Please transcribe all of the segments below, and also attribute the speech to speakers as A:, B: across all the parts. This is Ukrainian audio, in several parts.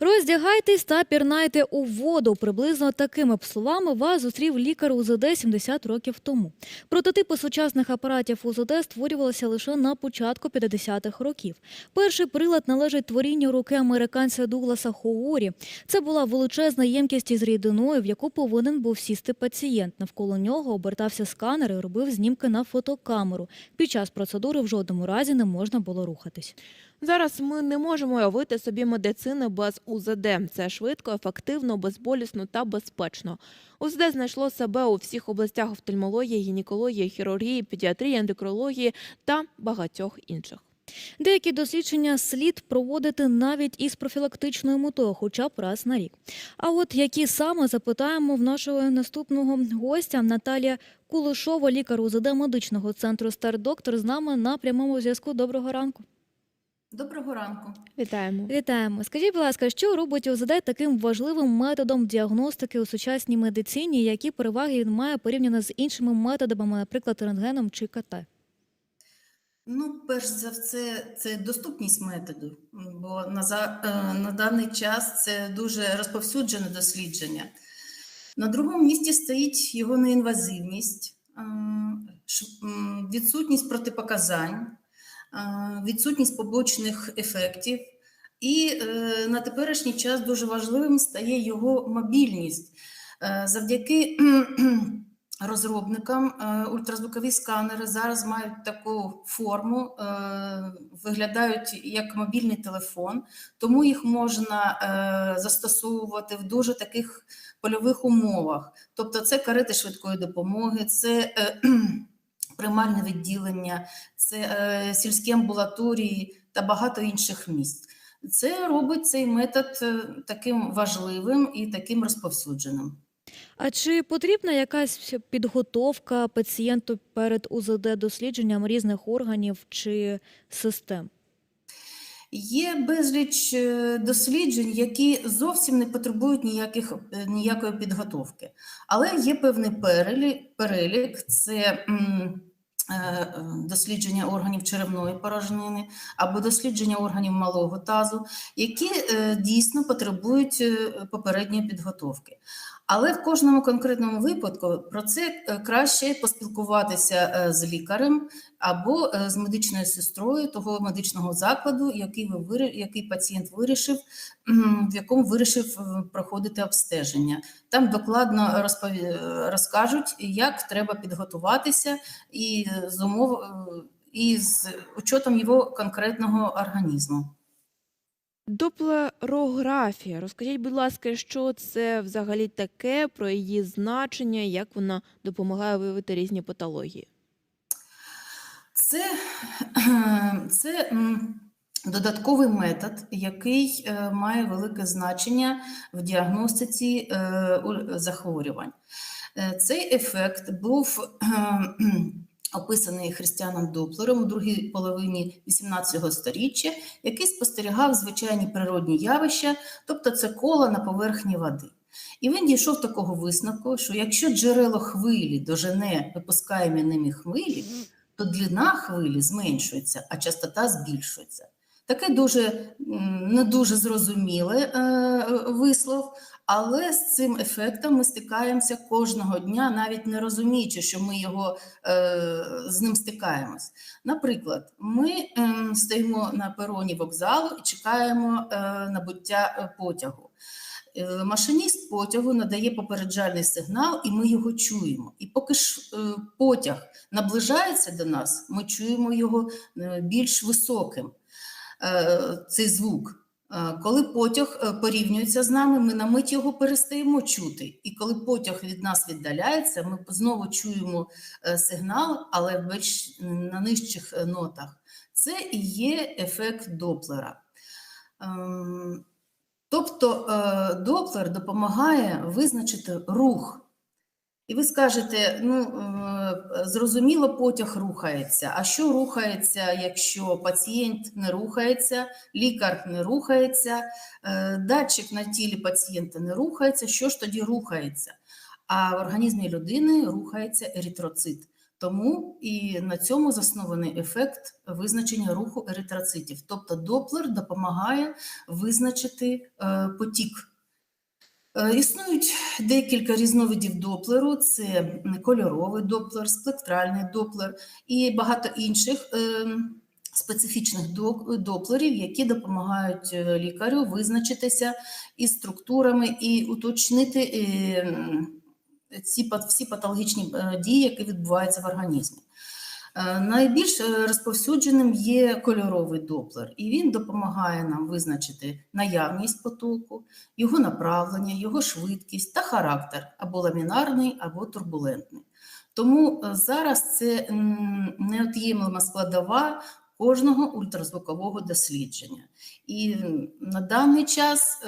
A: Роздягайтесь та пірнайте у воду. Приблизно такими б словами вас зустрів лікар УЗД 70 років тому. Прототипи сучасних апаратів УЗД створювалися лише на початку 50-х років. Перший прилад належить творінню руки американця Дугласа Хоуорі. Це була величезна ємкість із рідиною, в яку повинен був сісти пацієнт. Навколо нього обертався сканер і робив знімки на фотокамеру. Під час процедури в жодному разі не можна було рухатись.
B: Зараз ми не можемо уявити собі медицини без УЗД. Це швидко, ефективно, безболісно та безпечно. УЗД знайшло себе у всіх областях офтальмології, гінекології, хірургії, педіатрії, ендокринології та багатьох інших.
A: Деякі дослідження слід проводити навіть із профілактичною метою, хоча б раз на рік. А от які саме запитаємо в нашого наступного гостя Наталія Кулешова, лікар УЗД медичного центру Стардоктор, з нами на прямому зв'язку. Доброго ранку.
C: Доброго ранку.
B: Вітаємо.
A: Вітаємо. Скажіть, будь ласка, що робить УЗД таким важливим методом діагностики у сучасній медицині? Які переваги він має порівняно з іншими методами, наприклад, рентгеном чи КТ?
C: Ну, перш за все, це доступність методу, бо на, за, е, на даний час це дуже розповсюджене дослідження. На другому місці стоїть його неінвазивність, е, ш- м, відсутність протипоказань, відсутність побочних ефектів. І е, на теперішній час дуже важливим стає його мобільність. Е, Завдяки розробникам е, ультразвукові сканери зараз мають таку форму, е, виглядають як мобільний телефон, тому їх можна е, застосовувати в дуже таких польових умовах. Тобто, це карети швидкої допомоги, це е, приймальне відділення, це е, сільські амбулаторії та багато інших місць. Це робить цей метод е, таким важливим і таким розповсюдженим.
A: А чи потрібна якась підготовка пацієнту перед УЗД дослідженням різних органів чи систем?
C: Є безліч е, досліджень, які зовсім не потребують ніяких, е, ніякої підготовки. Але є певний перелік, перелік це дослідження органів черевної порожнини або дослідження органів малого тазу, які е, дійсно потребують е, попередньої підготовки. Але в кожному конкретному випадку про це е, краще поспілкуватися е, з лікарем або е, з медичною сестрою того медичного закладу, який ви який пацієнт вирішив, в якому вирішив проходити обстеження. Там докладно розпові... розкажуть, як треба підготуватися і з умов і з учетом його конкретного організму.
B: Доплерографія. Розкажіть, будь ласка, що це взагалі таке, про її значення, як вона допомагає виявити різні патології?
C: Це, це додатковий метод, який е, має велике значення в діагностиці е, захворювань. Е, Цей ефект був описаний Христианом Доплером у другій половині 18 століття, який спостерігав звичайні природні явища, тобто це кола на поверхні води. І він дійшов такого висновку, що якщо джерело хвилі дожене випускаємі ними хвилі, то длина хвилі зменшується, а частота збільшується. Таке дуже не дуже зрозуміле е, вислов, але з цим ефектом ми стикаємося кожного дня, навіть не розуміючи, що ми його е, з ним стикаємось. Наприклад, ми ем, стоїмо на пероні вокзалу і чекаємо е, набуття потягу. Машиніст потягу надає попереджальний сигнал, і ми його чуємо. І поки ж потяг наближається до нас, ми чуємо його більш високим, цей звук. Е, Коли потяг е, порівнюється з нами, ми на мить його перестаємо чути. І коли потяг від нас віддаляється, ми знову чуємо е, сигнал, але більш на нижчих е, нотах. Це і є ефект Доплера. Ем, Тобто е, Доплер допомагає визначити рух. І ви скажете, ну е, зрозуміло, потяг рухається. А що рухається, якщо пацієнт не рухається, лікар не рухається, е, датчик на тілі пацієнта не рухається, що ж тоді рухається? А в організмі людини рухається еритроцит. Тому і на цьому заснований ефект визначення руху еритроцитів. Тобто доплер допомагає визначити е, потік. Е, Існують декілька різновидів доплеру: це кольоровий доплер, спектральний доплер і багато інших е, специфічних доплерів, які допомагають е, лікарю визначитися із структурами і уточнити ці всі патологічні дії, які відбуваються в організмі. Е, Найбільш е, розповсюдженим є кольоровий доплер, і він допомагає нам визначити наявність потоку, його направлення, його швидкість та характер або ламінарний, або турбулентний. Тому е, зараз це м, складова кожного ультразвукового дослідження. І на даний час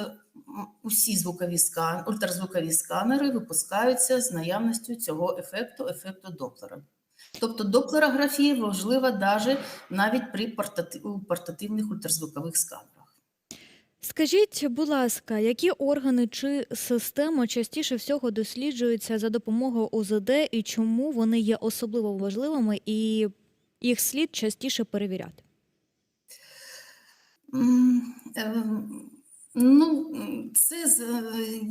C: усі звукові скан, ультразвукові сканери випускаються з наявністю цього ефекту, ефекту Доплера. Тобто доплерографія важлива даже навіть при портативних ультразвукових сканерах.
A: Скажіть, будь ласка, які органи чи системи частіше всього досліджуються за допомогою УЗД і чому вони є особливо важливими і їх слід частіше перевіряти?
C: Ну, це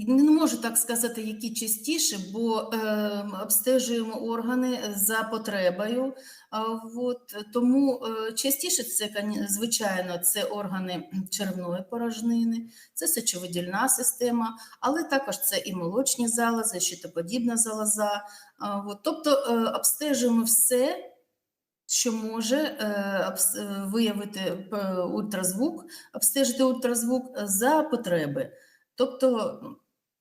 C: не можу так сказати, які частіше, бо е, обстежуємо органи за потребою. От, тому е, частіше це, звичайно, це органи черевної порожнини, це сечовидільна система, але також це і молочні залози, щитоподібна залоза. От, тобто е, обстежуємо все, що може е, е, виявити е, ультразвук, обстежити ультразвук за потреби. Тобто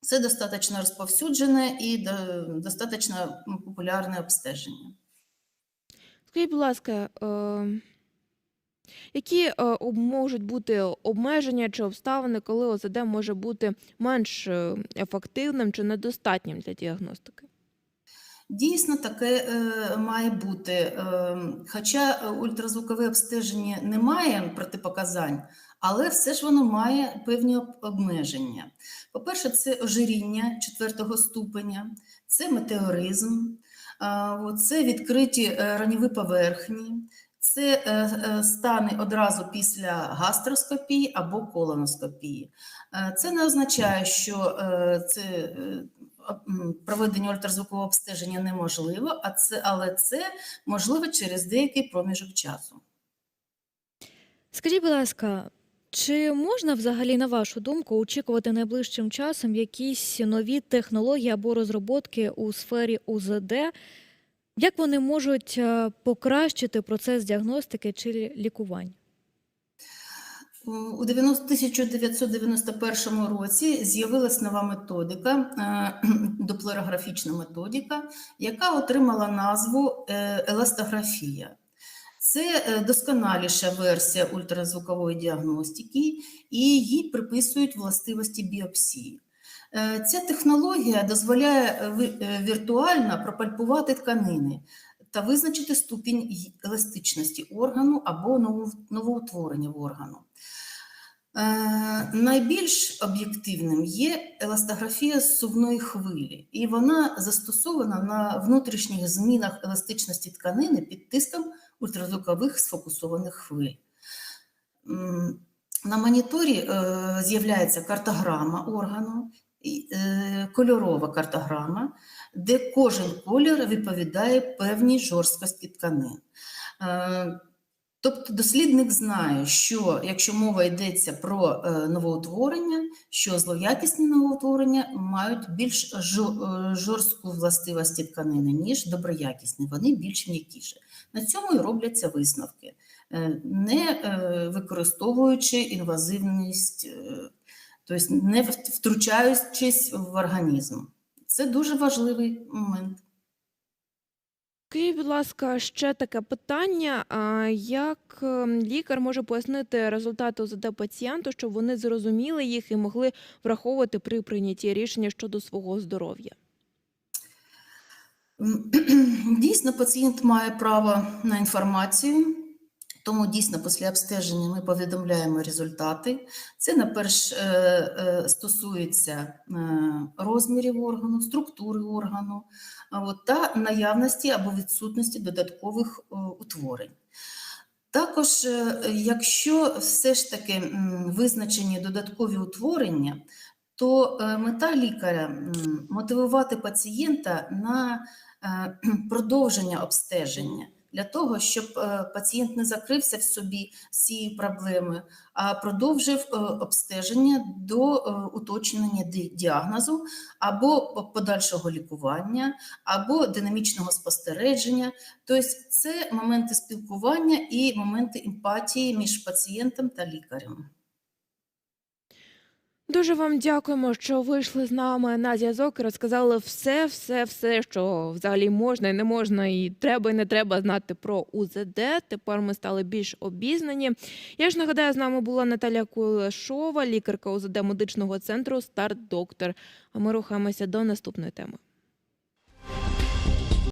C: це достатньо розповсюджене і достатньо популярне обстеження.
B: Скажіть, будь ласка, які можуть бути обмеження чи обставини, коли ОЗД може бути менш ефективним чи недостатнім для діагностики?
C: Дійсно, таке е, має бути. Е, хоча е, ультразвукове обстеження не має протипоказань, але все ж воно має певні обмеження. По-перше, це ожиріння четвертого ступеня, це метеоризм, це відкриті раньові поверхні, це стани одразу після гастроскопії або колоноскопії. Це не означає, що це проведення ультразвукового обстеження неможливо, а це, але це можливо через деякий проміжок часу.
A: Скажіть, будь ласка, чи можна взагалі, на вашу думку, очікувати найближчим часом якісь нові технології або розробки у сфері УЗД? Як вони можуть е, покращити процес діагностики чи лікування?
C: У 1991 році з'явилась нова методика, е, доплерографічна методика, яка отримала назву е, еластографія. Це е, досконаліша версія ультразвукової діагностики, і їй приписують властивості біопсії. Е, Ця технологія дозволяє е, е, віртуально пропальпувати тканини та визначити ступінь еластичності органу або новоутворення в органу. Е, найбільш об'єктивним є еластографія зсувної хвилі, і вона застосована на внутрішніх змінах еластичності тканини під тиском ультразвукових сфокусованих хвиль. На моніторі е, з'являється картограма органу, кольорова картограма, де кожен колір відповідає певній жорсткості тканин. Е, Тобто дослідник знає, що якщо мова йдеться про е, новоутворення, що злоякісні новоутворення мають більш е, жорстку властивості тканини, ніж доброякісні, вони більш м'якіші. На цьому і робляться висновки, е, не е, використовуючи інвазивність, е, тобто не втручаючись в організм. Це дуже важливий момент.
B: Скажіть, будь ласка, ще таке питання: як ем, лікар може пояснити результати ОЗД пацієнту, щоб вони зрозуміли їх і могли враховувати при прийнятті рішення щодо свого здоров'я?
C: Дійсно, пацієнт має право на інформацію, Тому дійсно після обстеження ми повідомляємо результати. Це наперш е, е, стосується е, розмірів органу, структури органу та наявності або відсутності додаткових утворень. Також, якщо все ж таки визначені додаткові утворення, то мета лікаря мотивувати пацієнта на продовження обстеження для того, щоб е, пацієнт не закрився в собі з цією проблемою, а продовжив е, обстеження до е, уточнення діагнозу або подальшого лікування, або динамічного спостереження. Тобто це моменти спілкування і моменти емпатії між пацієнтом та лікарем.
B: Дуже вам дякуємо, що вийшли з нами на зв'язок і розказали все, все, все, що взагалі можна і не можна, і треба і не треба знати про УЗД. Тепер ми стали більш обізнані. Я ж нагадаю, з нами була Наталя Кулешова, лікарка УЗД медичного центру Старт Доктор. А ми рухаємося до наступної теми.